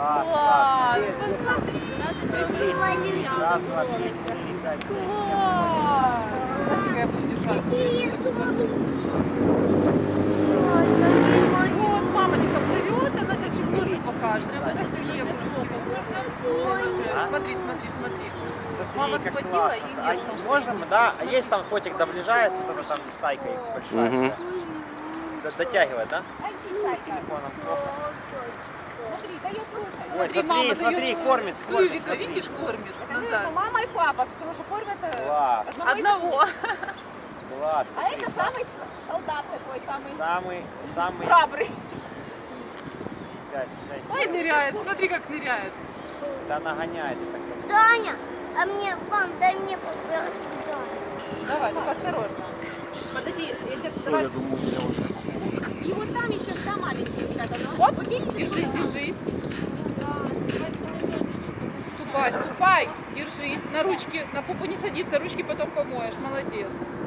Класс. Посмотри, Раз, два, три, четыре, пять, шесть, семь. Вот мамочка плывет, она сейчас еще тоже покажет. Прямо так ее пошло. Смотри, смотри, смотри. Мама схватила и нет. А можем, да? А есть там фотик доближает, потому что там стайка их большая. Угу. Дотягивает, да? Телефоном плохо. Ой, Смотри, смотри, мама смотри, кормит, кормит, Клювика, смотри. видишь, кормит назад. мама и папа, потому что кормят Класс, Одного. класс. А это самый солдат такой, самый Самый, самый, храбрый. Ой, ныряет, смотри, как ныряет. да нагоняет. Таня, а мне, мам, дай мне попробовать. Давай, только осторожно. Подожди, я тебе давай. И вот там еще там маленький ребята. Оп, держись, держись. Ступай, ступай, держись. На ручки, на попу не садиться, ручки потом помоешь. Молодец.